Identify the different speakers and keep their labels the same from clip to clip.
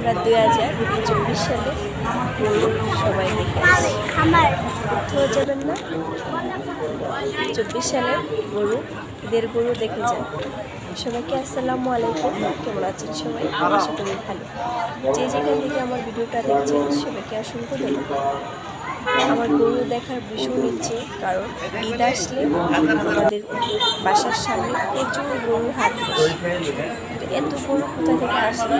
Speaker 1: আমরা দু হাজার চব্বিশ সালে সবাই দেখে যাবেন না, চব্বিশ সালে গরু, ঈদের গরু দেখে যান। সবাইকে আসসালামু আলাইকুম, কেমন আছেন সবাই? আশা করি ভালো। যে যেখান থেকে আমার ভিডিওটা দেখছেন, সবাইকে অসংখ্য ধন্যবাদ। আমার গরু দেখার ভীষণ ইচ্ছে, কারণ ঈদ আসলে আমাদের বাসার সামনে প্রচুর গরু হাত এত গরু কোথা থেকে আসে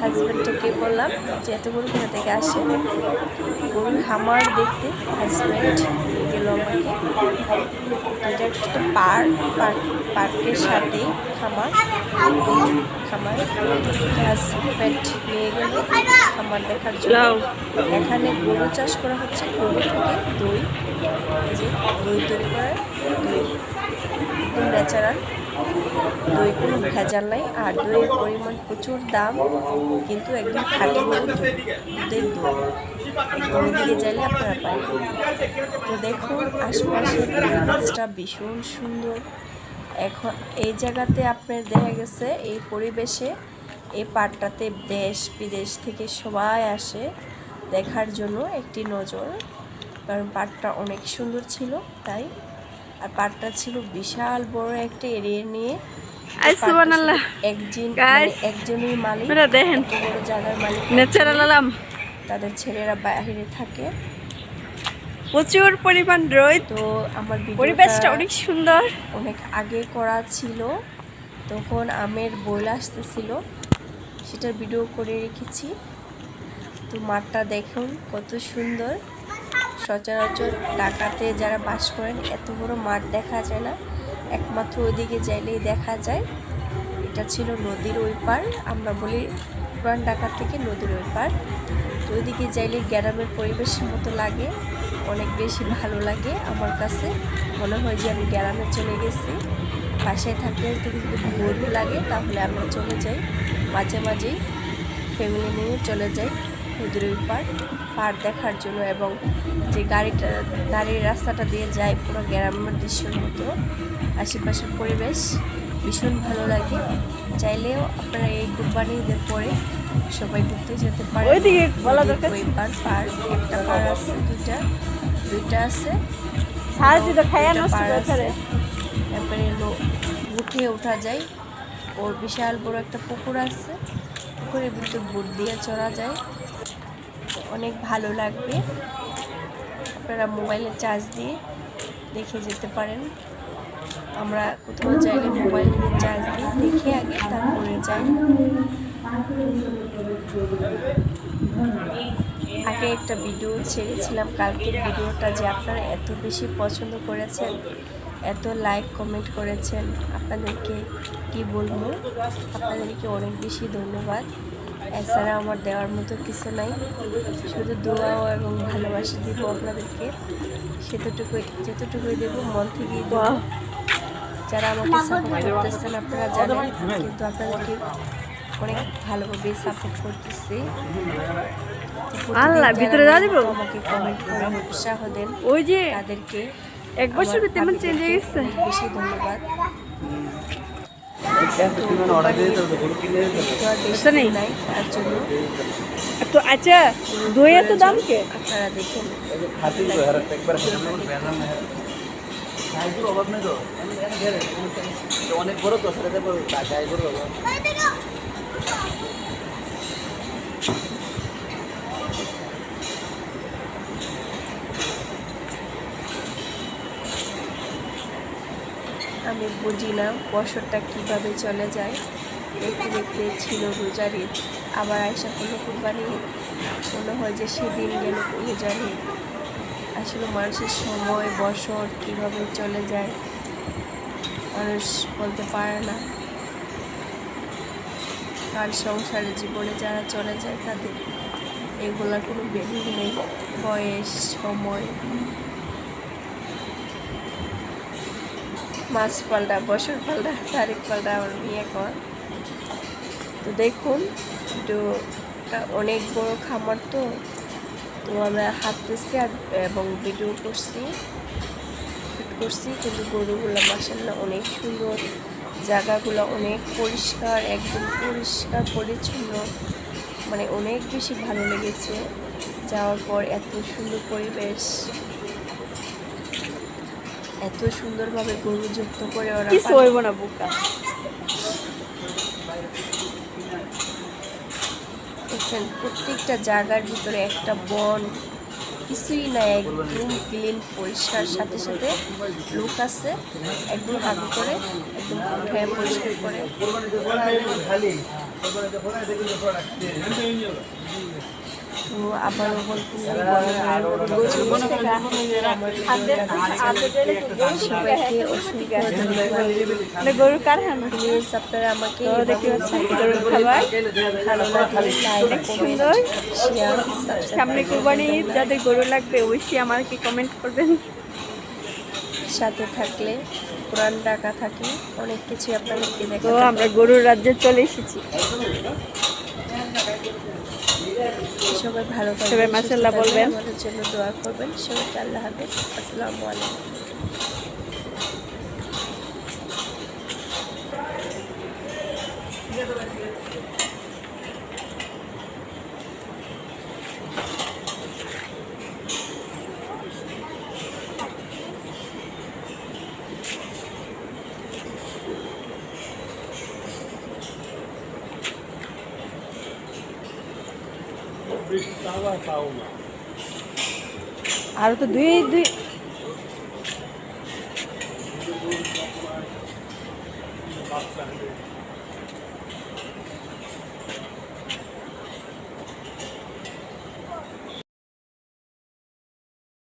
Speaker 1: হাজব্যান্ডকে বললাম যে এত গরু কোথা থেকে আসে? গরুর হামার দেখতে হাজব্যান্ড গেল আমাকে এটা একটা পার্ক পার্ক পার্কের সাথে খামার খামার হাজব্যান্ড নিয়ে গেল খামার দেখার জন্য এখানে গরু চাষ করা হচ্ছে গরু থেকে দই যে দই তৈরি করে দই একদম ন্যাচারাল দই কোনো ভেজাল নাই আর দইয়ের পরিমাণ প্রচুর দাম কিন্তু একদম খাঁটি দই দুধের দই দিকে চাইলে আপনারা পাবেন তো দেখুন আশপাশের পরিবেশটা ভীষণ সুন্দর। এখন এই জায়গাতে আপনার দেখা গেছে এই পরিবেশে এই পার্কটাতে দেশ বিদেশ থেকে সবাই আসে দেখার জন্য একটি নজর। কারণ পার্কটা অনেক সুন্দর ছিল তাই। আর পার্কটা ছিল বিশাল বড় একটা এরিয়া নিয়ে। একজন মানে একজনই মালিক
Speaker 2: দেখেন।
Speaker 1: বড় জায়গার মালিক।
Speaker 2: ন্যাচারাল আলাম।
Speaker 1: তাদের ছেলেরা বাইরে থাকে।
Speaker 2: প্রচুর পরিমাণ রোদ।
Speaker 1: তো আমার
Speaker 2: পরিবেশটা অনেক সুন্দর।
Speaker 1: অনেক আগে করা ছিল। তখন আমের বইল আসতেছিল। সেটার ভিডিও করে রেখেছি। তো মাঠটা দেখুন কত সুন্দর। সচরাচর ঢাকাতে যারা বাস করেন এত বড় মাঠ দেখা যায় না। একমাত্র ওইদিকে যাইলেই দেখা যায়। এটা ছিল নদীর ওই পার আমরা বলি পুরান ঢাকা থেকে নদীর ওই পার ওইদিকে যাইলে গ্রামের পরিবেশের মতো লাগে, অনেক বেশি ভালো লাগে আমার কাছে। মনে হয় যে আমি গ্রামে চলে গেছি, বাসায় থাকলে যদি বোর লাগে তাহলে আমরা চলে যাই। মাঝে মাঝেই ফ্যামিলি নিয়ে চলে যাই নদীর ওই পার পার দেখার জন্য এবং যে গাড়িটা, গাড়ির রাস্তাটা দিয়ে যায় পুরো গ্রামের দৃশ্যের মতো। আশেপাশের পরিবেশ ভীষণ ভালো লাগে। চাইলেও আপনারা এই কুরবানি ঈদের পরে সবাই ঘুরতে যেতে ওই পার পার একটা পার আছে দুইটা দুইটা আছে। পার আছে। তারপরে এলো উঠে ওঠা যায়। ওর বিশাল বড় একটা পুকুর আছে। পুকুরের ভিতরে বুট দিয়ে চড়া যায়। অনেক ভালো লাগবে। আপনারা মোবাইলে চার্জ দিয়ে দেখে যেতে পারেন। আমরা কোথাও চাইলে মোবাইল চার্জ দিই দেখে আগে তারপরে যাই। আগে একটা ভিডিও ছেড়েছিলাম, কালকের ভিডিওটা যে আপনারা এত বেশি পছন্দ করেছেন, এত লাইক কমেন্ট করেছেন, আপনাদেরকে কি বলব? আপনাদেরকে অনেক বেশি ধন্যবাদ। এছাড়া আমার দেওয়ার মতো কিছু নাই। শুধু দোয়াও এবং ভালোবাসা দিব আপনাদেরকে। সেতটুকুই, যেতটুকুই দেবো, মন থেকেই
Speaker 2: বাহ।
Speaker 1: যারা আমাকে সাপোর্ট করতেছেন আপনারা জানেন কিন্তু আপনাদেরকে অনেক ভালোভাবে সাপোর্ট করতেছি।
Speaker 2: আল্লাহ, ভিতরে যাওয়া যাবে?
Speaker 1: আমাকে কমেন্ট করে উৎসাহ দেন
Speaker 2: ওই যে
Speaker 1: তাদেরকে
Speaker 2: এক বছর তেমন চেঞ্জ হয়ে গেছে।
Speaker 1: বেশি ধন্যবাদ। তো
Speaker 2: আচ্ছা, নেই।
Speaker 1: নাই তার জন্য
Speaker 2: তো আচ্ছা দই এত দাম কে?
Speaker 1: আপনারা দেখেন।
Speaker 3: অনেক বড়
Speaker 1: আমি বুঝি না বছরটা কীভাবে চলে যায়। দেখতে দেখতে ছিল রোজার ঈদ আবার আয়সা কোনো কুরবানি মনে হয় যে সেদিন গেল রোজার ঈদ আসলে মানুষের সময় বছর কীভাবে চলে যায়, মানুষ বলতে পারে না। কার সংসারে জীবনে যারা চলে যায় তাদের এগুলার কোনো বেরিয়ে নেই, বয়স, সময়। মাস পাল্টা বছর পাল্টা তারিখ পাল্টা আমার বিয়ে কর। তো দেখুন এটা অনেক বড় খামার তো। তো আমরা হাঁটতেছি আর এবং ভিডিও করছি শুট করছি কিন্তু গরুগুলো মাসাল্লাহ অনেক সুন্দর জায়গাগুলো অনেক পরিষ্কার একদম পরিষ্কার পরিচ্ছন্ন মানে অনেক বেশি ভালো লেগেছে যাওয়ার পর এত সুন্দর পরিবেশ এত সুন্দরভাবে গরু যুক্ত করে ওরা
Speaker 2: না বুকা।
Speaker 1: দেখছেন প্রত্যেকটা জায়গার ভিতরে একটা বন, কিছুই না একদম ক্লিন পরিষ্কার। সাথে সাথে লোক আছে, একদম হাত করে একদম উঠায় পরিষ্কার করে। তো আবারও
Speaker 2: মানে
Speaker 1: প্লিজ আপনারা আমাকে
Speaker 2: দেখতে পাচ্ছেন গরুর খাবার।
Speaker 1: কমেন্ট
Speaker 2: সুন্দর। সামনে কোরবানি যাদের গরু লাগবে অবশ্যই আমাকে কমেন্ট করবেন।
Speaker 1: সাথে থাকলে কোরআন ডাকা থাকে অনেক কিছু আপনাদেরকে
Speaker 2: তো
Speaker 1: দেখাতে
Speaker 2: আমরা গরুর রাজ্যে চলে এসেছি।
Speaker 1: সবাই ভালো
Speaker 2: সবাই
Speaker 1: মাসাল্লাহ
Speaker 2: বলবেন।
Speaker 1: আমাদের জন্য দোয়া করবেন। সবাইকে আল্লাহ হাফেজ। আসসালামু আলাইকুম।
Speaker 2: আর তো দুই দুই।
Speaker 4: বাচ্চা